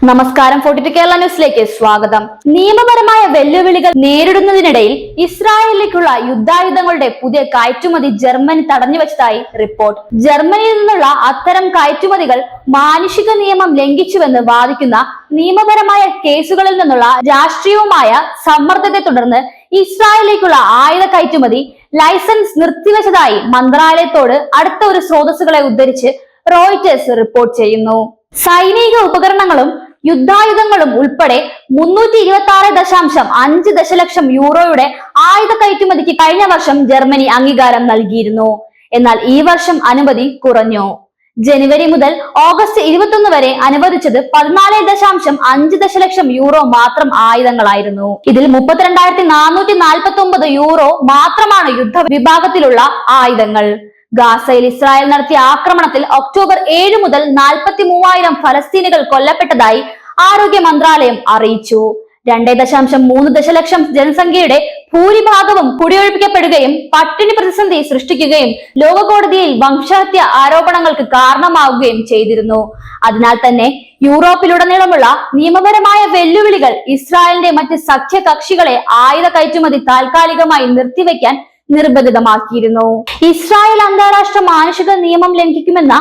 നമസ്കാരം forty to Kerala ന്യൂസിലേക്ക് സ്വാഗതം. നിയമപരമായ വെല്ലുവിളികൾ നേരിടുന്നതിനിടയിൽ ഇസ്രായേലിലേക്കുള്ള യുദ്ധായുധങ്ങളുടെ പുതിയ കയറ്റുമതി ജർമ്മനി തടഞ്ഞു തടഞ്ഞുവച്ചതായി റിപ്പോർട്ട്. ജർമ്മനിയിൽ നിന്നുള്ള അത്തരം കയറ്റുമതികൾ മാനുഷിക നിയമം ലംഘിച്ചുവെന്ന് വാദിക്കുന്ന നിയമപരമായ കേസുകളിൽ നിന്നുള്ള രാഷ്ട്രീയവുമായ സമ്മർദ്ദത്തെ തുടർന്ന് ഇസ്രായേലിലേക്കുള്ള ആയുധ കയറ്റുമതി ലൈസൻസ് നിർത്തിവച്ചതായി മന്ത്രാലയത്തോട് അടുത്ത ഒരു സ്രോതസ്സുകളെ ഉദ്ധരിച്ച് റോയിറ്റേഴ്സ് റിപ്പോർട്ട് ചെയ്യുന്നു. സൈനിക ഉപകരണങ്ങളും യുദ്ധായുധങ്ങളും ഉൾപ്പെടെ മുന്നൂറ്റി ഇരുപത്തി ആറ് ദശാംശം അഞ്ച് ദശലക്ഷം യൂറോയുടെ ആയുധ കയറ്റുമതിക്ക് കഴിഞ്ഞ വർഷം ജർമ്മനി അംഗീകാരം നൽകിയിരുന്നു. എന്നാൽ ഈ വർഷം അനുമതി കുറഞ്ഞു. ജനുവരി മുതൽ ഓഗസ്റ്റ് ഇരുപത്തൊന്ന് വരെ അനുവദിച്ചത് പതിനാല് ദശാംശം അഞ്ച് ദശലക്ഷം യൂറോ മാത്രം ആയുധങ്ങളായിരുന്നു. ഇതിൽ മുപ്പത്തിരണ്ടായിരത്തി നാനൂറ്റി നാൽപ്പത്തി ഒമ്പത് യൂറോ മാത്രമാണ് യുദ്ധ വിഭാഗത്തിലുള്ള ആയുധങ്ങൾ. ഗാസയിൽ ഇസ്രായേൽ നടത്തിയ ആക്രമണത്തിൽ ഒക്ടോബർ ഏഴ് മുതൽ നാൽപ്പത്തി മൂവായിരം ഫലസ്തീനുകൾ കൊല്ലപ്പെട്ടതായി ആരോഗ്യ മന്ത്രാലയം അറിയിച്ചു. രണ്ടേ ദശാംശം മൂന്ന് ദശലക്ഷം ജനസംഖ്യയുടെ ഭൂരിഭാഗവും കുടിയൊഴിപ്പിക്കപ്പെടുകയും പട്ടിണി പ്രതിസന്ധി സൃഷ്ടിക്കുകയും ലോകകോടതിയിൽ വംശഹത്യ ആരോപണങ്ങൾക്ക് കാരണമാവുകയും ചെയ്തിരുന്നു. അതിനാൽ തന്നെ യൂറോപ്പിലുടനീളമുള്ള നിയമപരമായ വെല്ലുവിളികൾ ഇസ്രായേലിന്റെ മറ്റ് സഖ്യകക്ഷികളെ ആയുധ കയറ്റുമതി താൽക്കാലികമായി നിർത്തിവെക്കാൻ നിർബന്ധിതമാക്കിയിരുന്നു. ഇസ്രായേൽ അന്താരാഷ്ട്ര മാനുഷിക നിയമം ലംഘിക്കുമെന്ന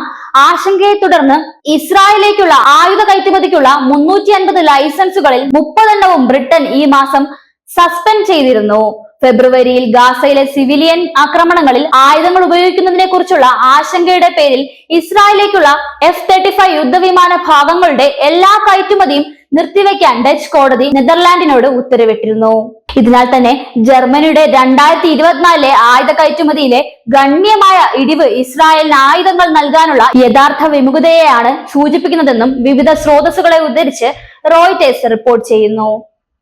ആശങ്കയെ തുടർന്ന് ഇസ്രായേലിലേക്കുള്ള ആയുധ കയറ്റുമതിക്കുള്ള മുന്നൂറ്റി അൻപത് ലൈസൻസുകളിൽ മുപ്പതെണ്ണവും ബ്രിട്ടൻ ഈ മാസം സസ്പെൻഡ് ചെയ്തിരുന്നു. ഫെബ്രുവരിയിൽ ഗാസയിലെ സിവിലിയൻ ആക്രമണങ്ങളിൽ ആയുധങ്ങൾ ഉപയോഗിക്കുന്നതിനെ കുറിച്ചുള്ള ആശങ്കയുടെ പേരിൽ ഇസ്രായേലിലേക്കുള്ള എഫ് തേർട്ടി ഫൈവ് യുദ്ധവിമാന ഭാഗങ്ങളുടെ എല്ലാ കയറ്റുമതിയും നിർത്തിവെക്കാൻ ഡച്ച് കോടതി നെതർലാൻഡിനോട് ഉത്തരവിട്ടിരുന്നു. ഇതിനാൽ തന്നെ ജർമ്മനിയുടെ രണ്ടായിരത്തി ഇരുപത്തിനാലിലെ ആയുധ കയറ്റുമതിയിലെ ഗണ്യമായ ഇടിവ് ഇസ്രായേലിന് ആയുധങ്ങൾ നൽകാനുള്ള യഥാർത്ഥ വിമുഖതയെയാണ് സൂചിപ്പിക്കുന്നതെന്നും വിവിധ സ്രോതസ്സുകളെ ഉദ്ധരിച്ച് റോയിറ്റേഴ്സ് റിപ്പോർട്ട് ചെയ്യുന്നു.